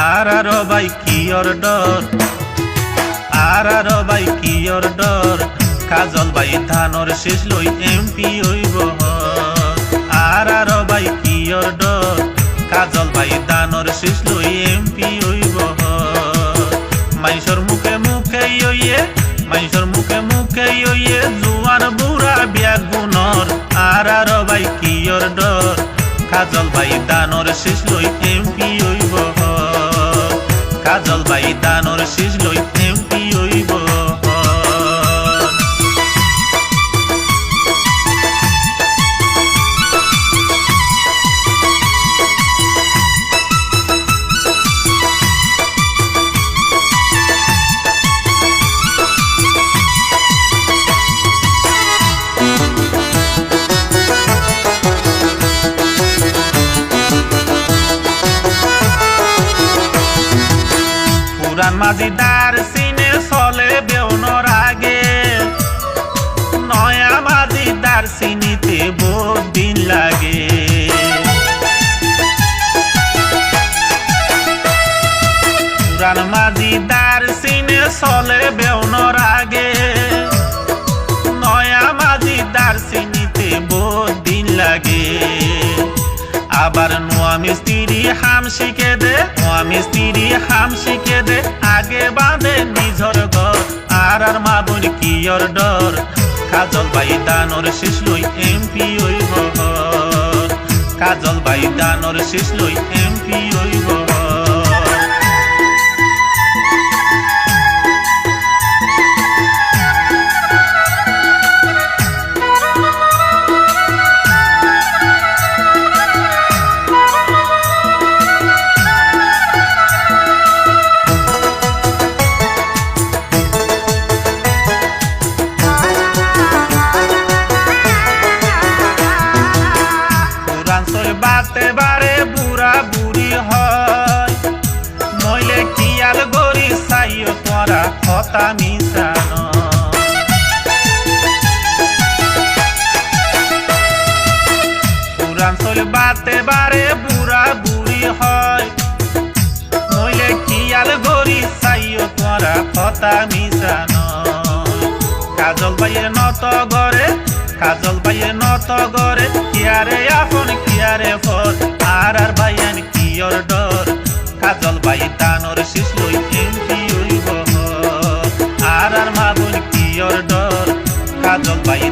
আর আর বাই কি অর্ডর আর আর বাই কি অর্ডর কাজল বাই ধানর শেষ লই এমপি হইব আর আর বাই কি অর্ডর কাজল বাই ধানর শেষ লই এমপি হইব মাইসর মুখে মুখে ইয়ে মাইসর মুখে মুখে ইয়ে জুয়ান বুড়া বিয়া গুণর। আর আর বাই কি অর্ডর কাজল ভাই দানর শেষ লই এমপি কাজল ভাই দানর শেষ লই এমপি হইব? পুরান মাঝিদার সিনে চলে বেউনর আগে নয়া মাঝিদার সিনিতে বহুত দিন লাগে। পুরান মাঝিদার সিনে চলে বেউনর আগে নয়া মাঝিদার সিনিতে বহুত দিন লাগে। আবার নোয়া মিস্ত্রি হাম শিখে দে নোয়া মিস্ত্রি হাম শিখে দে। আগে বাঁধে নিজর ঘর, আর আর মা বোন কি ওর ডর? কাজল বাই দানর শেষ লই এমপি ওই ঘর। কাজল বাই দানর শেষ লই এমপি ওই ঘর বাতে বারে বুড়া বুড়ি হয়। নইলে কিয়াল গরি সাইও তোরা হতা মিশানো। সই বাতে বারে বুড়া বুড়ি হয়। নইলে কিয়াল গরি সাইও তোরা হতা মিশানো। কাজল বাইয়ে নত গরে কাজল বাইয়ে নত গরে কিয়ারে আপন, কিয়ারে ফর আর আর বাইয়ান কিয়র ডর। কাজল বাই দানর শেষ লই এমপি হইব আর আর মাগুন কিয়র ডর। কাজল বাই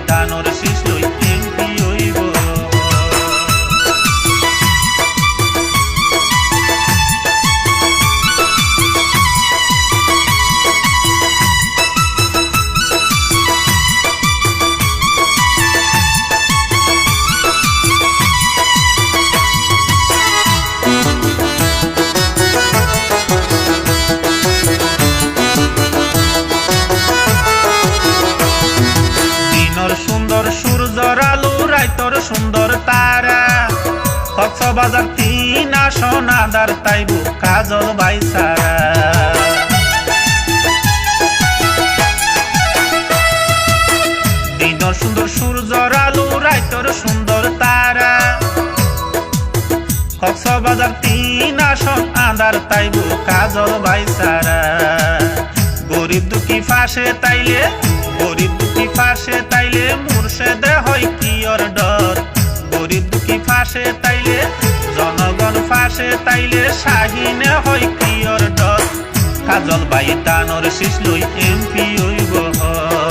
সুন্দর তারা। কক্সবাজার তিন আসন, আদার তাইবু কাজল বাই সারা। দিনর সুন্দর সূর্যর আলো, রাইতর সুন্দর তারা। কক্সবাজার তিন আসন, আদার তাইবু কাজল বাই সারা। গরিব দুঃখী ফাঁসে তাইলে গরিব তাইলে শাহিনে হয় কিয়র ডর কাজল বাই তানর শিশলুই এমপি হইব বহর